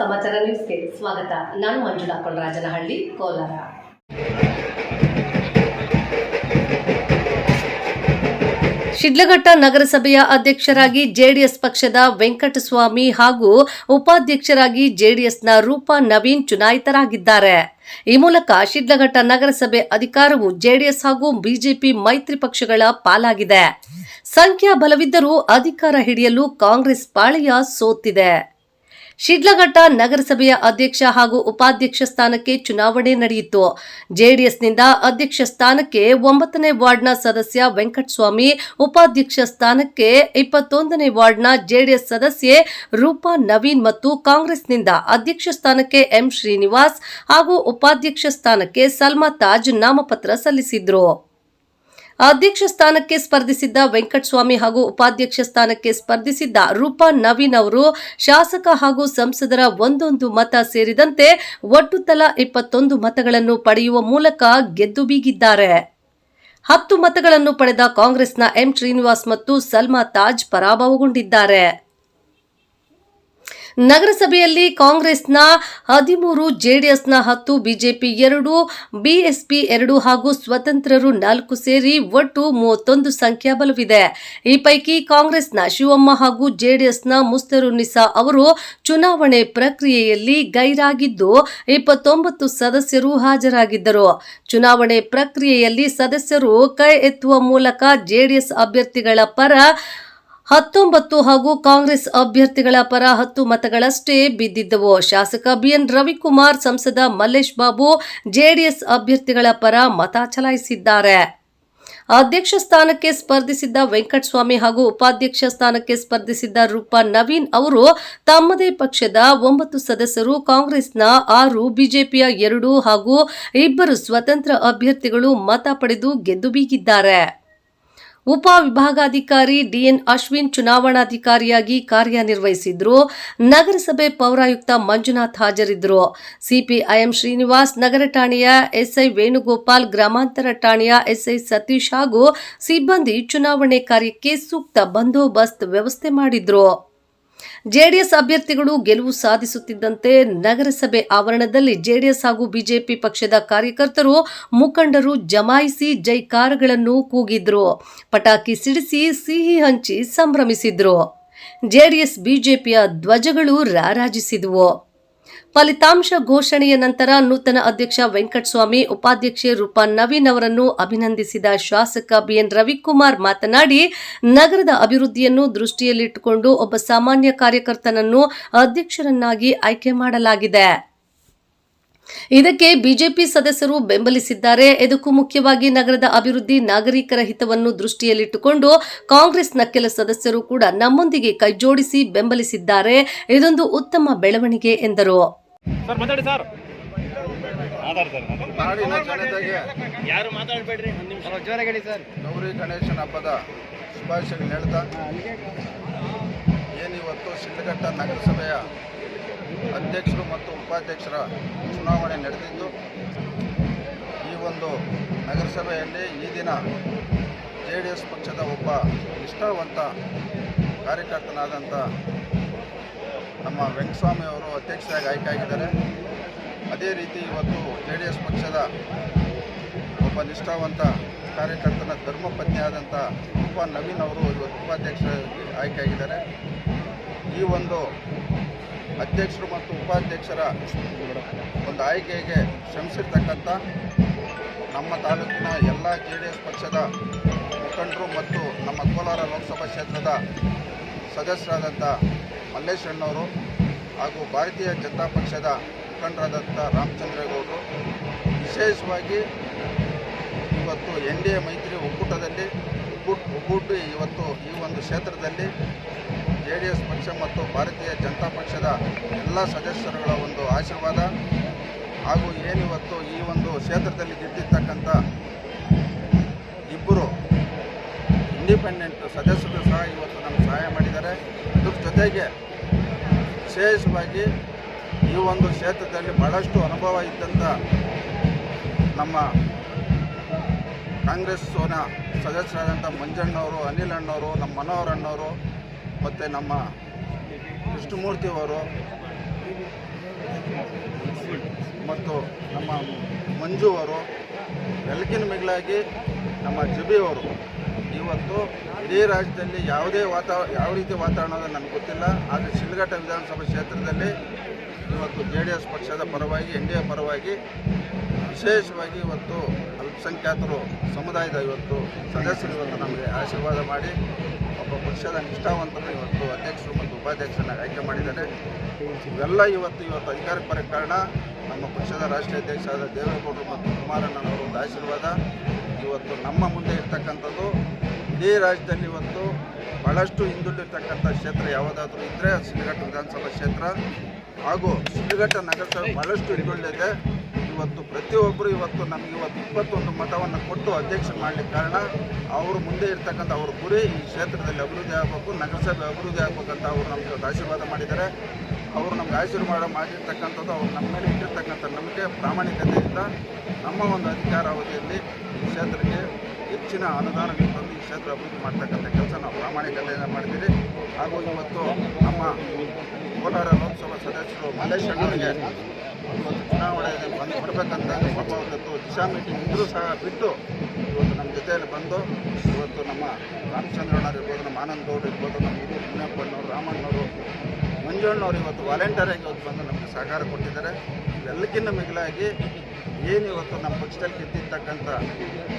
ಸಮಾಚಾರ ನ್ಯೂಸ್ಗೆ ಸ್ವಾಗತ. ನಾನು ಮಂಜುಳಾ ಕೊಂಡರಾಜನಹಳ್ಳಿ ಕೋಲಾರ. ಶಿಡ್ಲಘಟ್ಟ ನಗರಸಭೆಯ ಅಧ್ಯಕ್ಷರಾಗಿ ಜೆಡಿಎಸ್ ಪಕ್ಷದ ವೆಂಕಟಸ್ವಾಮಿ ಹಾಗೂ ಉಪಾಧ್ಯಕ್ಷರಾಗಿ ಜೆಡಿಎಸ್ನ ರೂಪಾ ನವೀನ್ ಚುನಾಯಿತರಾಗಿದ್ದಾರೆ. ಈ ಮೂಲಕ ಶಿಡ್ಲಘಟ್ಟ ನಗರಸಭೆ ಅಧಿಕಾರವು ಜೆಡಿಎಸ್ ಹಾಗೂ ಬಿಜೆಪಿ ಮೈತ್ರಿ ಪಕ್ಷಗಳ ಪಾಲಾಗಿದೆ. ಸಂಖ್ಯಾಬಲವಿದ್ದರೂ ಅಧಿಕಾರ ಹಿಡಿಯಲು ಕಾಂಗ್ರೆಸ್ ಪಾಳೆಯ ಸೋತಿದೆ. ಶಿಡ್ಲಘಟ್ಟ ನಗರಸಭೆಯ ಅಧ್ಯಕ್ಷ ಹಾಗೂ ಉಪಾಧ್ಯಕ್ಷ ಸ್ಥಾನಕ್ಕೆ ಚುನಾವಣೆ ನಡೆಯಿತು. ಜೆಡಿಎಸ್ನಿಂದ ಅಧ್ಯಕ್ಷ ಸ್ಥಾನಕ್ಕೆ ಒಂಬತ್ತನೇ ವಾರ್ಡ್ನ ಸದಸ್ಯ ವೆಂಕಟಸ್ವಾಮಿ, ಉಪಾಧ್ಯಕ್ಷ ಸ್ಥಾನಕ್ಕೆ ಇಪ್ಪತ್ತೊಂದನೇ ವಾರ್ಡ್ನ ಜೆಡಿಎಸ್ ಸದಸ್ಯೆ ರೂಪಾ ನವೀನ್ ಮತ್ತು ಕಾಂಗ್ರೆಸ್ನಿಂದ ಅಧ್ಯಕ್ಷ ಸ್ಥಾನಕ್ಕೆ ಎಂ ಶ್ರೀನಿವಾಸ್ ಹಾಗೂ ಉಪಾಧ್ಯಕ್ಷ ಸ್ಥಾನಕ್ಕೆ ಸಲ್ಮಾ ತಾಜ್ ನಾಮಪತ್ರ ಸಲ್ಲಿಸಿದ್ರು. ಅಧ್ಯಕ್ಷ ಸ್ಥಾನಕ್ಕೆ ಸ್ಪರ್ಧಿಸಿದ್ದ ವೆಂಕಟಸ್ವಾಮಿ ಹಾಗೂ ಉಪಾಧ್ಯಕ್ಷ ಸ್ಥಾನಕ್ಕೆ ಸ್ಪರ್ಧಿಸಿದ್ದ ರೂಪಾ ನವೀನ್ ಅವರು ಶಾಸಕ ಹಾಗೂ ಸಂಸದರ ಒಂದೊಂದು ಮತ ಸೇರಿದಂತೆ ಒಟ್ಟು ತಲಾ ಇಪ್ಪತ್ತೊಂದು ಮತಗಳನ್ನು ಪಡೆಯುವ ಮೂಲಕ ಗೆದ್ದು ಬೀಗಿದ್ದಾರೆ. ಹತ್ತು ಮತಗಳನ್ನು ಪಡೆದ ಕಾಂಗ್ರೆಸ್ನ ಎಂ ಶ್ರೀನಿವಾಸ್ ಮತ್ತು ಸಲ್ಮಾ ತಾಜ್ ಪರಾಭವಗೊಂಡಿದ್ದಾರೆ. ನಗರಸಭೆಯಲ್ಲಿ ಕಾಂಗ್ರೆಸ್ನ ಹದಿಮೂರು ಜೆಡಿಎಸ್ನ ಹತ್ತು, ಬಿಜೆಪಿ ಎರಡು, ಬಿಎಸ್ಪಿ ಎರಡು ಹಾಗೂ ಸ್ವತಂತ್ರರು ನಾಲ್ಕು ಸೇರಿ ಒಟ್ಟು ಮೂವತ್ತೊಂದು ಸಂಖ್ಯಾಬಲವಿದೆ ಈ ಪೈಕಿ ಕಾಂಗ್ರೆಸ್ನ ಶಿವಮ್ಮ ಹಾಗೂ ಜೆಡಿಎಸ್ನ ಮುಸ್ತರುನಿಸಾ ಅವರು ಚುನಾವಣೆ ಪ್ರಕ್ರಿಯೆಯಲ್ಲಿ ಗೈರಾಗಿದ್ದು ಇಪ್ಪತ್ತೊಂಬತ್ತು ಸದಸ್ಯರು ಹಾಜರಾಗಿದ್ದರು. ಚುನಾವಣೆ ಪ್ರಕ್ರಿಯೆಯಲ್ಲಿ ಸದಸ್ಯರು ಕೈ ಎತ್ತುವ ಮೂಲಕ ಜೆಡಿಎಸ್ ಅಭ್ಯರ್ಥಿಗಳ ಪರ ಹತ್ತೊಂಬತ್ತು ಹಾಗೂ ಕಾಂಗ್ರೆಸ್ ಅಭ್ಯರ್ಥಿಗಳ ಪರ ಹತ್ತು ಮತಗಳಷ್ಟೇ ಬಿದ್ದಿದ್ದವು. ಶಾಸಕ ಬಿಎನ್ ರವಿಕುಮಾರ್, ಸಂಸದ ಮಲ್ಲೇಶ್ ಬಾಬು, ಜೆಡಿಎಸ್ ಅಭ್ಯರ್ಥಿಗಳ ಪರ ಮತ ಚಲಾಯಿಸಿದ್ದಾರೆ. ಅಧ್ಯಕ್ಷ ಸ್ಥಾನಕ್ಕೆ ಸ್ಪರ್ಧಿಸಿದ್ದ ವೆಂಕಟಸ್ವಾಮಿ ಹಾಗೂ ಉಪಾಧ್ಯಕ್ಷ ಸ್ಥಾನಕ್ಕೆ ಸ್ಪರ್ಧಿಸಿದ್ದ ರೂಪಾ ನವೀನ್ ಅವರು ತಮ್ಮದೇ ಪಕ್ಷದ ಒಂಬತ್ತು ಸದಸ್ಯರು, ಕಾಂಗ್ರೆಸ್ನ ಆರು, ಬಿಜೆಪಿಯ ಎರಡು ಹಾಗೂ ಇಬ್ಬರು ಸ್ವತಂತ್ರ ಅಭ್ಯರ್ಥಿಗಳು ಮತ ಪಡೆದು ಗೆದ್ದು ಬೀಗಿದ್ದಾರೆ. ಉಪ ವಿಭಾಗಾಧಿಕಾರಿ ಡಿಎನ್ ಅಶ್ವಿನ್ ಚುನಾವಣಾಧಿಕಾರಿಯಾಗಿ ಕಾರ್ಯನಿರ್ವಹಿಸಿದ್ರು. ನಗರಸಭೆ ಪೌರಾಯುಕ್ತ ಮಂಜುನಾಥ್ ಹಾಜರಿದ್ದರು ಸಿಪಿಐಎಂ ಶ್ರೀನಿವಾಸ್, ನಗರ ಠಾಣೆಯ ಎಸ್ಐ ವೇಣುಗೋಪಾಲ್, ಗ್ರಾಮಾಂತರ ಠಾಣೆಯ ಎಸ್ಐ ಸತೀಶ್ ಹಾಗೂ ಸಿಬ್ಬಂದಿ ಚುನಾವಣೆ ಕಾರ್ಯಕ್ಕೆ ಸೂಕ್ತ ಬಂದೋಬಸ್ತ್ ವ್ಯವಸ್ಥೆ ಮಾಡಿದ್ರು. ಜೆಡಿಎಸ್ ಅಭ್ಯರ್ಥಿಗಳು ಗೆಲುವು ಸಾಧಿಸುತ್ತಿದ್ದಂತೆ ನಗರಸಭೆ ಆವರಣದಲ್ಲಿ ಜೆಡಿಎಸ್ ಹಾಗೂ ಬಿಜೆಪಿ ಪಕ್ಷದ ಕಾರ್ಯಕರ್ತರು ಮುಖಂಡರು ಜಮಾಯಿಸಿ ಜೈಕಾರಗಳನ್ನು ಕೂಗಿದ್ರು. ಪಟಾಕಿ ಸಿಡಿಸಿ ಸಿಹಿ ಹಂಚಿ ಸಂಭ್ರಮಿಸಿದ್ರು. ಜೆಡಿಎಸ್, ಬಿಜೆಪಿಯ ಧ್ವಜಗಳು ರಾರಾಜಿಸಿದವು. ಫಲಿತಾಂಶ ಘೋಷಣೆಯ ನಂತರ ನೂತನ ಅಧ್ಯಕ್ಷ ವೆಂಕಟಸ್ವಾಮಿ ಉಪಾಧ್ಯಕ್ಷೆ ರೂಪಾ ನವೀನ್ ಅವರನ್ನು ಅಭಿನಂದಿಸಿದ ಶಾಸಕ ಬಿಎನ್ ರವಿಕುಮಾರ್ ಮಾತನಾಡಿ, ನಗರದ ಅಭಿವೃದ್ಧಿಯನ್ನು ದೃಷ್ಟಿಯಲ್ಲಿಟ್ಟುಕೊಂಡು ಒಬ್ಬ ಸಾಮಾನ್ಯ ಕಾರ್ಯಕರ್ತನನ್ನು ಅಧ್ಯಕ್ಷರನ್ನಾಗಿ ಆಯ್ಕೆ ಮಾಡಲಾಗಿದೆ. ಇದಕ್ಕೆ ಬಿಜೆಪಿ ಸದಸ್ಯರು ಬೆಂಬಲಿಸಿದ್ದಾರೆ. ಇದಕ್ಕೂ ಮುಖ್ಯವಾಗಿ ನಗರದ ಅಭಿವೃದ್ಧಿ ನಾಗರಿಕರ ಹಿತವನ್ನು ದೃಷ್ಟಿಯಲ್ಲಿಟ್ಟುಕೊಂಡು ಕಾಂಗ್ರೆಸ್ನ ಕೆಲ ಸದಸ್ಯರು ಕೂಡ ನಮ್ಮೊಂದಿಗೆ ಕೈಜೋಡಿಸಿ ಬೆಂಬಲಿಸಿದ್ದಾರೆ. ಇದೊಂದು ಉತ್ತಮ ಬೆಳವಣಿಗೆ ಎಂದರು. ಸರ್ ಮಾತಾಡಿ ಸರ್. ಮಾತಾಡ್ತಾರೆ ನಾಡಿನ ಯಾರು ಮಾತಾಡಬೇಡ್ರಿ? ಒಂದು ನಿಮಿಷ. ಜೋರಾಗಿ ಸರ್. ಗೌರಿ ಗಣೇಶನ ಹಬ್ಬದ ಶುಭಾಶಯಗಳು ಹೇಳ್ತಾ. ಏನಿವತ್ತು ಶಿಡ್ಲಘಟ್ಟ ನಗರಸಭೆಯ ಅಧ್ಯಕ್ಷರು ಮತ್ತು ಉಪಾಧ್ಯಕ್ಷರ ಚುನಾವಣೆ ನಡೆದಿದ್ದು, ಈ ಒಂದು ನಗರಸಭೆಯಲ್ಲಿ ಈ ದಿನ ಜೆ ಡಿ ಎಸ್ ಪಕ್ಷದ ಒಬ್ಬ ನಿಷ್ಠಾವಂತ ಕಾರ್ಯಕರ್ತನಾದಂಥ ನಮ್ಮ ವೆಂಕಟಸ್ವಾಮಿ ಅವರು ಅಧ್ಯಕ್ಷರಾಗಿ ಆಯ್ಕೆಯಾಗಿದ್ದಾರೆ. ಅದೇ ರೀತಿ ಇವತ್ತು ಜೆ ಡಿ ಎಸ್ ಪಕ್ಷದ ಒಬ್ಬ ನಿಷ್ಠಾವಂತ ಕಾರ್ಯಕರ್ತನ ಧರ್ಮಪತ್ನಿಯಾದಂಥ ರೂಪಾ ನವೀನ್ ಅವರು ಇವತ್ತು ಉಪಾಧ್ಯಕ್ಷರಾಗಿ ಆಯ್ಕೆಯಾಗಿದ್ದಾರೆ. ಈ ಒಂದು ಅಧ್ಯಕ್ಷರು ಮತ್ತು ಉಪಾಧ್ಯಕ್ಷರ ಒಂದು ಆಯ್ಕೆಗೆ ಶ್ರಮಿಸಿರ್ತಕ್ಕಂಥ ನಮ್ಮ ತಾಲೂಕಿನ ಎಲ್ಲ ಜೆ ಡಿ ಎಸ್ ಪಕ್ಷದ ಮುಖಂಡರು ಮತ್ತು ನಮ್ಮ ಕೋಲಾರ ಲೋಕಸಭಾ ಕ್ಷೇತ್ರದ ಸದಸ್ಯರಾದಂಥ ಮಲ್ಲೇಶ್ ಅಣ್ಣವರು ಹಾಗೂ ಭಾರತೀಯ ಜನತಾ ಪಕ್ಷದ ಮುಖಂಡರಾದಂಥ ರಾಮಚಂದ್ರೇಗೌಡರು. ವಿಶೇಷವಾಗಿ ಇವತ್ತು ಎನ್ ಡಿ ಎ ಮೈತ್ರಿ ಒಕ್ಕೂಟದಲ್ಲಿ ಒಕ್ಕೂಟ ಒಕ್ಕೂಟಿ ಇವತ್ತು ಈ ಒಂದು ಕ್ಷೇತ್ರದಲ್ಲಿ ಜೆ ಡಿ ಎಸ್ ಪಕ್ಷ ಮತ್ತು ಭಾರತೀಯ ಜನತಾ ಪಕ್ಷದ ಎಲ್ಲ ಸದಸ್ಯರುಗಳ ಒಂದು ಆಶೀರ್ವಾದ ಹಾಗೂ ಏನಿವತ್ತು ಈ ಒಂದು ಕ್ಷೇತ್ರದಲ್ಲಿ ಗೆದ್ದಿರ್ತಕ್ಕಂಥ ಇಬ್ಬರು ಇಂಡಿಪೆಂಡೆಂಟ್ ಸದಸ್ಯರು ಸಹ ಇವತ್ತು ನಮ್ಗೆ ಸಹಾಯ ಮಾಡಿದ್ದಾರೆ. ಅದ್ರ ಜೊತೆಗೆ ವಿಶೇಷವಾಗಿ ಈ ಒಂದು ಕ್ಷೇತ್ರದಲ್ಲಿ ಬಹಳಷ್ಟು ಅನುಭವ ಇದ್ದಂಥ ನಮ್ಮ ಕಾಂಗ್ರೆಸ್ ಸದಸ್ಯರಾದಂಥ ಮಂಜಣ್ಣವರು, ಅನಿಲ್ ಅಣ್ಣವರು, ನಮ್ಮ ಮನೋಹರ್ ಅಣ್ಣವರು ಮತ್ತು ನಮ್ಮ ಕೃಷ್ಣಮೂರ್ತಿ ಅವರು ಮತ್ತು ನಮ್ಮ ಮಂಜು ಅವರು ಬೆಳಕಿನ ಮಿಗಿಲಾಗಿ ನಮ್ಮ ಜುಬಿ ಅವರು. ಇವತ್ತು ಇಡೀ ರಾಜ್ಯದಲ್ಲಿ ಯಾವುದೇ ವಾತಾವರಣ ಯಾವ ರೀತಿ ವಾತಾವರಣ ಅನ್ನೋದು ನನಗೆ ಗೊತ್ತಿಲ್ಲ. ಆದರೆ ಶಿಲ್ಘಟ್ಟ ವಿಧಾನಸಭಾ ಕ್ಷೇತ್ರದಲ್ಲಿ ಇವತ್ತು ಜೆ ಡಿ ಎಸ್ ಪಕ್ಷದ ಪರವಾಗಿ, ಎನ್ ಡಿ ಎ ಪರವಾಗಿ ವಿಶೇಷವಾಗಿ ಇವತ್ತು ಅಲ್ಪಸಂಖ್ಯಾತರು ಸಮುದಾಯದ ಇವತ್ತು ಸದಸ್ಯರು ಇವತ್ತು ನಮಗೆ ಆಶೀರ್ವಾದ ಮಾಡಿ ಒಬ್ಬ ಪಕ್ಷದ ನಿಷ್ಠಾವಂತರು ಇವತ್ತು ಅಧ್ಯಕ್ಷರು ಮತ್ತು ಉಪಾಧ್ಯಕ್ಷರನ್ನ ಆಯ್ಕೆ ಮಾಡಿದ್ದಾರೆ. ಇವೆಲ್ಲ ಇವತ್ತು ಇವತ್ತು ಅಧಿಕಾರಕ್ಕೆ ಬರೋಕ್ಕೆ ಕಾರಣ ನಮ್ಮ ಪಕ್ಷದ ರಾಷ್ಟ್ರೀಯ ಅಧ್ಯಕ್ಷರಾದ ದೇವೇಗೌಡರು ಮತ್ತು ಕುಮಾರಣ್ಣನವರು ಒಂದು ಆಶೀರ್ವಾದ. ಇವತ್ತು ನಮ್ಮ ಮುಂದೆ ಇರ್ತಕ್ಕಂಥದ್ದು ಇಡೀ ರಾಜ್ಯದಲ್ಲಿ ಇವತ್ತು ಭಾಳಷ್ಟು ಹಿಂದುಳಿರ್ತಕ್ಕಂಥ ಕ್ಷೇತ್ರ ಯಾವುದಾದ್ರೂ ಇದ್ದರೆ ಶಿಡ್ಲಘಟ್ಟ ವಿಧಾನಸಭಾ ಕ್ಷೇತ್ರ ಹಾಗೂ ಶಿಡ್ಲಘಟ್ಟ ನಗರಸಭೆ ಭಾಳಷ್ಟು ಹಿಂದುಳಿದಿದೆ. ಇವತ್ತು ಪ್ರತಿಯೊಬ್ಬರು ಇವತ್ತು ನಮಗೆ ಇವತ್ತು ಇಪ್ಪತ್ತೊಂದು ಮತವನ್ನು ಕೊಟ್ಟು ಅಧ್ಯಕ್ಷ ಮಾಡಲಿಕ್ಕೆ ಕಾರಣ ಅವರು ಮುಂದೆ ಇರ್ತಕ್ಕಂಥ ಅವ್ರ ಗುರಿ ಈ ಕ್ಷೇತ್ರದಲ್ಲಿ ಅಭಿವೃದ್ಧಿ ಆಗಬೇಕು, ನಗರಸಭೆ ಅಭಿವೃದ್ಧಿ ಆಗಬೇಕಂತ ಅವರು ನಮಗೆ ಇವತ್ತು ಆಶೀರ್ವಾದ ಮಾಡಿದ್ದಾರೆ. ಅವರು ನಮ್ಗೆ ಆಶೀರ್ವಾದ ಮಾಡಿರ್ತಕ್ಕಂಥದ್ದು ಅವ್ರು ನಮ್ಮ ಮೇಲೆ ಇಟ್ಟಿರ್ತಕ್ಕಂಥ ನಂಬಿಕೆ, ಪ್ರಾಮಾಣಿಕತೆಯಿಂದ ನಮ್ಮ ಒಂದು ಅಧಿಕಾರಾವಧಿಯಲ್ಲಿ ಈ ಕ್ಷೇತ್ರಕ್ಕೆ ಹೆಚ್ಚಿನ ಅನುದಾನಗಳು ತಂದು ಈ ಕ್ಷೇತ್ರ ಅಭಿವೃದ್ಧಿ ಮಾಡ್ತಕ್ಕಂಥ ಕೆಲಸ ನಾವು ಪ್ರಾಮಾಣಿಕತೆಯಿಂದ ಮಾಡಿದ್ದೀರಿ. ಹಾಗೂ ಇವತ್ತು ನಮ್ಮ ಕೋಲಾರ ಲೋಕಸಭಾ ಸದಸ್ಯರು ಮಲ್ಲೇಶ್ ಇವತ್ತು ಚುನಾವಣೆಯಲ್ಲಿ ಬಂದು ಕೊಡಬೇಕಂತ ಪಾಪ ಇವತ್ತು ದಿಶಾ ಮೀಟಿಂಗ್ ಇದ್ದರೂ ಸಹ ಬಿಟ್ಟು ಇವತ್ತು ನಮ್ಮ ಜೊತೆಯಲ್ಲಿ ಬಂದು ಇವತ್ತು ನಮ್ಮ ರಾಮಚಂದ್ರಣ್ಣ ಇರ್ಬೋದು, ನಮ್ಮ ಆನಂದ್ ಗೌಡ್ ಇರ್ಬೋದು, ನಮ್ಮ ಹಿರಿಯ ಮುನಿಯಪ್ಪಣ್ಣವ್ರು ರಾಮಣ್ಣವರು, ಮಂಜಣ್ಣವ್ರು ಇವತ್ತು ವಾಲಂಟಿಯರಾಗಿ ಇವತ್ತು ಬಂದು ನಮಗೆ ಸಹಕಾರ ಕೊಟ್ಟಿದ್ದಾರೆ. ಇವೆಲ್ಲಕ್ಕಿಂತ ಮಿಗಿಲಾಗಿ ಏನು ಇವತ್ತು ನಮ್ಮ ಪಕ್ಷದಲ್ಲಿ ಗೆದ್ದಿರ್ತಕ್ಕಂಥ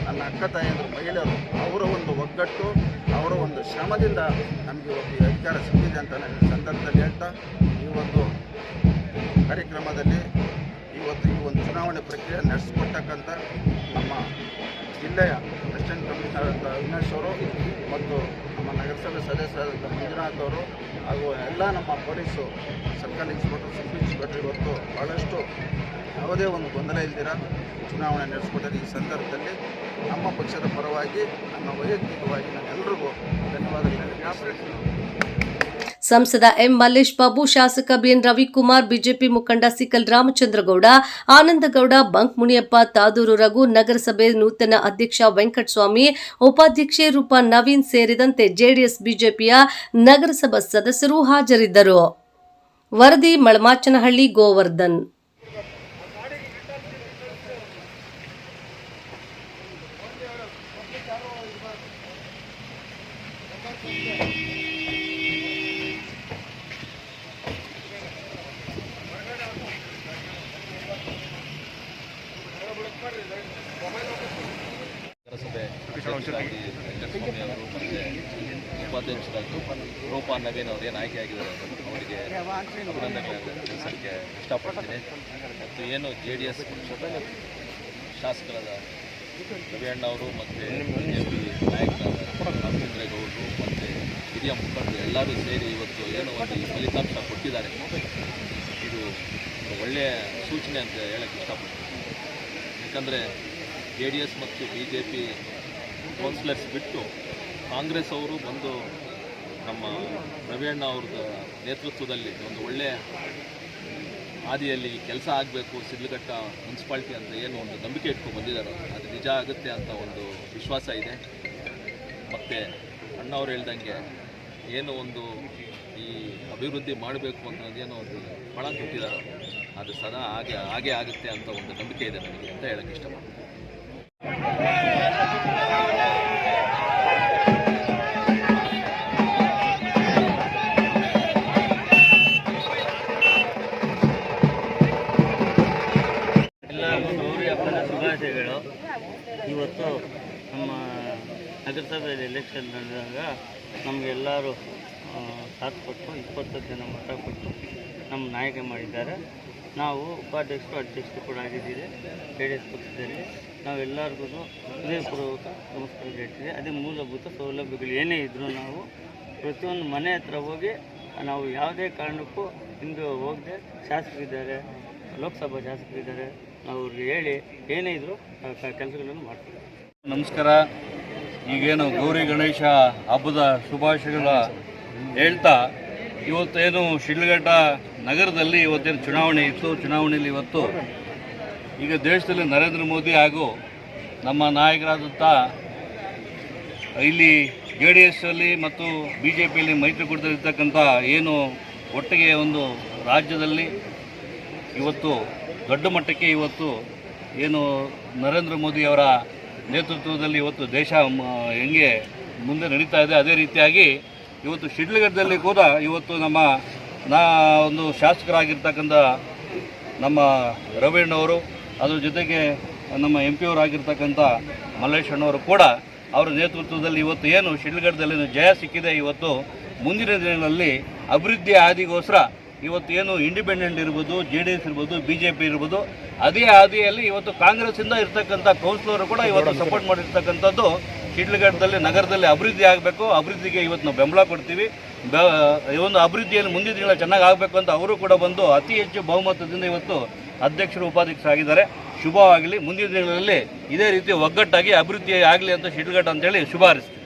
ನನ್ನ ಅಕ್ಕ ತಾಯಿಯರು ಮಹಿಳೆಯರು, ಅವರ ಒಂದು ಒಗ್ಗಟ್ಟು, ಅವರ ಒಂದು ಶ್ರಮದಿಂದ ನಮಗೆ ಇವತ್ತು ಈ ಅಧಿಕಾರ ಸಿಕ್ಕಿದೆ ಅಂತ ನನಗೆ ಸಂದರ್ಭದಲ್ಲಿ ಹೇಳ್ತಾ ಈ ಒಂದು ಕಾರ್ಯಕ್ರಮದಲ್ಲಿ ಒಂದು ಚುನಾವಣೆ ಪ್ರಕ್ರಿಯೆ ನಡೆಸಿಕೊಟ್ಟಕ್ಕಂಥ ನಮ್ಮ ಜಿಲ್ಲೆಯ ಅಸಿಸ್ಟೆಂಟ್ ಕಮಿಷನರ್ ಅವಿನಾಶ್ ಅವರು ಮತ್ತು ನಮ್ಮ ನಗರಸಭೆ ಸದಸ್ಯರಾದಂಥ ಮಂಜುನಾಥ್ ಅವರು ಹಾಗೂ ಎಲ್ಲ ನಮ್ಮ ಪೊಲೀಸು ಸರ್ಕಾರಿ ಇನ್ಸ್ಪೆಕ್ಟರ್ ಸಬ್ ಇನ್ಸ್ಪೆಕ್ಟರ್ ಇವತ್ತು ಭಾಳಷ್ಟು ಯಾವುದೇ ಒಂದು ಗೊಂದಲ ಇಲ್ದಿರ ಚುನಾವಣೆ ನಡೆಸಿಕೊಟ್ಟರೆ ಈ ಸಂದರ್ಭದಲ್ಲಿ ನಮ್ಮ ಪಕ್ಷದ ಪರವಾಗಿ ನನ್ನ ವೈಯಕ್ತಿಕವಾಗಿ ನಾನೆಲ್ಲರಿಗೂ ಧನ್ಯವಾದಗಳನ್ನು ಸಂಸದ ಎಂ ಮಲ್ಲೇಶ್ ಬಾಬು, ಶಾಸಕ ಬಿಎನ್ ರವಿಕುಮಾರ್, ಬಿಜೆಪಿ ಮುಖಂಡ ಸಿಕಲ್ ರಾಮಚಂದ್ರಗೌಡ, ಆನಂದಗೌಡ, ಬಂಕ್ ಮುನಿಯಪ್ಪ, ತಾದೂರು ರಘು, ನಗರಸಭೆ ನೂತನ ಅಧ್ಯಕ್ಷ ವೆಂಕಟಸ್ವಾಮಿ, ಉಪಾಧ್ಯಕ್ಷೆ ರೂಪಾ ನವೀನ್ ಸೇರಿದಂತೆ ಜೆಡಿಎಸ್, ಬಿಜೆಪಿಯ ನಗರಸಭಾ ಸದಸ್ಯರು ಹಾಜರಿದ್ದರು. ವರದಿ, ಮಳಮಾಚನಹಳ್ಳಿ, ಗೋವರ್ಧನ್. ನಗರಸಭೆ ವೆಂಕಟಸ್ವಾಮಿ ಅವರು ಮತ್ತು ಉಪಾಧ್ಯಕ್ಷರಾಗಿ ರೂಪಾ ನವೀನ್ ಅವರು ಏನು ಆಯ್ಕೆಯಾಗಿದ್ದಾರೆ ಅವರಿಗೆ ಅಭಿನಂದನೆಗಳನ್ನು ಇಷ್ಟಪಡ್ತೀನಿ ಮತ್ತು ಏನು ಜೆ ಡಿ ಎಸ್ ಶಾಸಕರಾದ ರವಿಯಣ್ಣ ಅವರು ಮತ್ತು ರಾಮಚಂದ್ರೇಗೌಡರು ಮತ್ತು ಹಿರಿಯ ಮುಖಂಡರು ಎಲ್ಲರೂ ಸೇರಿ ಇವತ್ತು ಏನು ಒಂದು ಫಲಿತಾಂಶ ಕೊಟ್ಟಿದ್ದಾರೆ ಇದು ಒಳ್ಳೆಯ ಸೂಚನೆ ಅಂತ ಹೇಳಕ್ಕೆ ಇಷ್ಟಪಡ್ತೀನಿ ಯಾಕಂದರೆ ಜೆ ಡಿ ಎಸ್ ಮತ್ತು ಬಿ ಜೆ ಪಿ ಕೌನ್ಸಿಲರ್ಸ್ ಬಿಟ್ಟು ಕಾಂಗ್ರೆಸ್ ಅವರು ಬಂದು ನಮ್ಮ ರವಿಯಣ್ಣ ಅವ್ರದ್ದು ನೇತೃತ್ವದಲ್ಲಿ ಒಂದು ಒಳ್ಳೆಯ ಹಾದಿಯಲ್ಲಿ ಕೆಲಸ ಆಗಬೇಕು ಸಿದ್ಲಘಟ್ಟ ಮುನ್ಸಿಪಾಲ್ಟಿ ಅಂತ ಏನು ಒಂದು ನಂಬಿಕೆ ಇಟ್ಕೊಂಡು ಬಂದಿದ್ದಾರೆ. ಅದು ನಿಜ ಆಗುತ್ತೆ ಅಂತ ಒಂದು ವಿಶ್ವಾಸ ಇದೆ. ಮತ್ತು ಅಣ್ಣವ್ರು ಹೇಳ್ದಂಗೆ ಏನು ಒಂದು ಈ ಅಭಿವೃದ್ಧಿ ಮಾಡಬೇಕು ಏನೋ ಒಂದು ಫಳ ಕೊಟ್ಟಿದ್ದಾರೆ. ಅದು ಸದಾ ಹಾಗೆ ಹಾಗೆ ಆಗುತ್ತೆ ಅಂತ ಒಂದು ನಂಬಿಕೆ ಇದೆ ನನಗೆ ಅಂತ ಹೇಳಕ್ಕೆ ಇಷ್ಟಪಡ್ತೀನಿ. ಇವತ್ತು ನಮ್ಮ ನಗರಸಭೆಯಲ್ಲಿ ಎಲೆಕ್ಷನ್ ನಡೆದಾಗ ನಮಗೆಲ್ಲರೂ ಸಾಥ್ ಕೊಟ್ಟು, ಇಪ್ಪತ್ತು ಜನ ಮತ ಕೊಟ್ಟು ನಮ್ಮ ನಾಯಕ ಮಾಡಿದ್ದಾರೆ. ನಾವು ಉಪಾಧ್ಯಕ್ಷರು, ಅಧ್ಯಕ್ಷರು ಕೂಡ ಆಗಿದ್ದೀವಿ ಜೆ ಡಿ ಎಸ್ ಪಕ್ಷದಲ್ಲಿ ನಾವೆಲ್ಲರಿಗೂ ಹೃದಯಪೂರ್ವಕ ನಮಸ್ಕಾರ ಹೇಳ್ತೀವಿ ಅದೇ ಮೂಲಭೂತ ಸೌಲಭ್ಯಗಳು ಏನೇ ಇದ್ದರೂ ನಾವು ಪ್ರತಿಯೊಂದು ಮನೆ ಹತ್ರ ಹೋಗಿ ನಾವು ಯಾವುದೇ ಕಾರಣಕ್ಕೂ ಹಿಂದೆ ಹೋಗದೆ ಶಾಸಕರಿದ್ದಾರೆ, ಲೋಕಸಭಾ ಶಾಸಕರಿದ್ದಾರೆ ನಾವು ಅವ್ರಿಗೆ ಹೇಳಿ ಏನೇ ಇದ್ದರೂ ಕೆಲಸಗಳನ್ನು ಮಾಡ್ತೀವಿ. ನಮಸ್ಕಾರ. ಈಗೇನು ಗೌರಿ ಗಣೇಶ ಹಬ್ಬದ ಶುಭಾಶಯಗಳ ಹೇಳ್ತಾ, ಇವತ್ತೇನು ಶಿಡ್ಲಘಟ್ಟ ನಗರದಲ್ಲಿ ಇವತ್ತೇನು ಚುನಾವಣೆ ಇತ್ತು? ಚುನಾವಣೆಯಲ್ಲಿ ಇವತ್ತು ಈಗ ದೇಶದಲ್ಲಿ ನರೇಂದ್ರ ಮೋದಿ ಹಾಗೂ ನಮ್ಮ ನಾಯಕರಾದಂಥ ಇಲ್ಲಿ ಜೆ ಡಿ ಎಸ್ಸಲ್ಲಿ ಮತ್ತು ಬಿ ಜೆ ಪಿಯಲ್ಲಿ ಮೈತ್ರಿಕೂಟದಲ್ಲಿರ್ತಕ್ಕಂಥ ಏನು ಒಟ್ಟಿಗೆ ಒಂದು ರಾಜ್ಯದಲ್ಲಿ ಇವತ್ತು ದೊಡ್ಡ ಮಟ್ಟಕ್ಕೆ ಇವತ್ತು ಏನು ನರೇಂದ್ರ ಮೋದಿ ಅವರ ನೇತೃತ್ವದಲ್ಲಿ ಇವತ್ತು ದೇಶ ಹೆಂಗೆ ಮುಂದೆ ನಡೀತಾ ಇದೆ, ಅದೇ ರೀತಿಯಾಗಿ ಇವತ್ತು ಶಿಡ್ಲಘಟ್ಟದಲ್ಲಿ ಕೂಡ ಇವತ್ತು ನಮ್ಮ ನಾ ಒಂದು ಶಾಸಕರಾಗಿರ್ತಕ್ಕಂಥ ನಮ್ಮ ರವೀಣ್ಣವರು, ಅದ್ರ ಜೊತೆಗೆ ನಮ್ಮ ಎಂ ಪಿ ಅವರಾಗಿರ್ತಕ್ಕಂಥ ಮಲ್ಲೇಶಣ್ಣವರು ಕೂಡ ಅವರ ನೇತೃತ್ವದಲ್ಲಿ ಇವತ್ತು ಏನು ಶಿಡ್ಲಘಟ್ಟದಲ್ಲಿ ಜಯ ಸಿಕ್ಕಿದೆ, ಇವತ್ತು ಮುಂದಿನ ದಿನಗಳಲ್ಲಿ ಅಭಿವೃದ್ಧಿ ಹಾದಿಗೋಸ್ಕರ ಇವತ್ತು ಏನು ಇಂಡಿಪೆಂಡೆಂಟ್ ಇರ್ಬೋದು ಜೆ ಡಿ ಎಸ್ ಇರ್ಬೋದು ಬಿ ಜೆ ಪಿ ಇರ್ಬೋದು, ಅದೇ ಹಾದಿಯಲ್ಲಿ ಇವತ್ತು ಕಾಂಗ್ರೆಸ್ಸಿಂದ ಇರ್ತಕ್ಕಂಥ ಕೌನ್ಸಿಲರು ಕೂಡ ಇವತ್ತು ಸಪೋರ್ಟ್ ಮಾಡಿರ್ತಕ್ಕಂಥದ್ದು ಶಿಡ್ಲಘಟ್ಟದಲ್ಲಿ, ನಗರದಲ್ಲಿ ಅಭಿವೃದ್ಧಿ ಆಗಬೇಕು, ಅಭಿವೃದ್ಧಿಗೆ ಇವತ್ತು ನಾವು ಬೆಂಬಲ ಕೊಡ್ತೀವಿ. ಈ ಒಂದು ಅಭಿವೃದ್ಧಿಯಲ್ಲಿ ಮುಂದಿನ ದಿನ ಚೆನ್ನಾಗಿ ಆಗಬೇಕು ಅಂತ ಅವರು ಕೂಡ ಬಂದು ಅತಿ ಹೆಚ್ಚು ಬಹುಮತದಿಂದ ಇವತ್ತು ಅಧ್ಯಕ್ಷರು ಉಪಾಧ್ಯಕ್ಷರಾಗಿದ್ದಾರೆ ಶುಭವಾಗಲಿ, ಮುಂದಿನ ದಿನಗಳಲ್ಲಿ ಇದೇ ರೀತಿ ಒಗ್ಗಟ್ಟಾಗಿ ಅಭಿವೃದ್ಧಿ ಆಗಲಿ ಅಂತ ಶಿಡ್ಲಘಟ್ಟ ಅಂತೇಳಿ ಶುಭ ಹಾರೈಸ್ತೀನಿ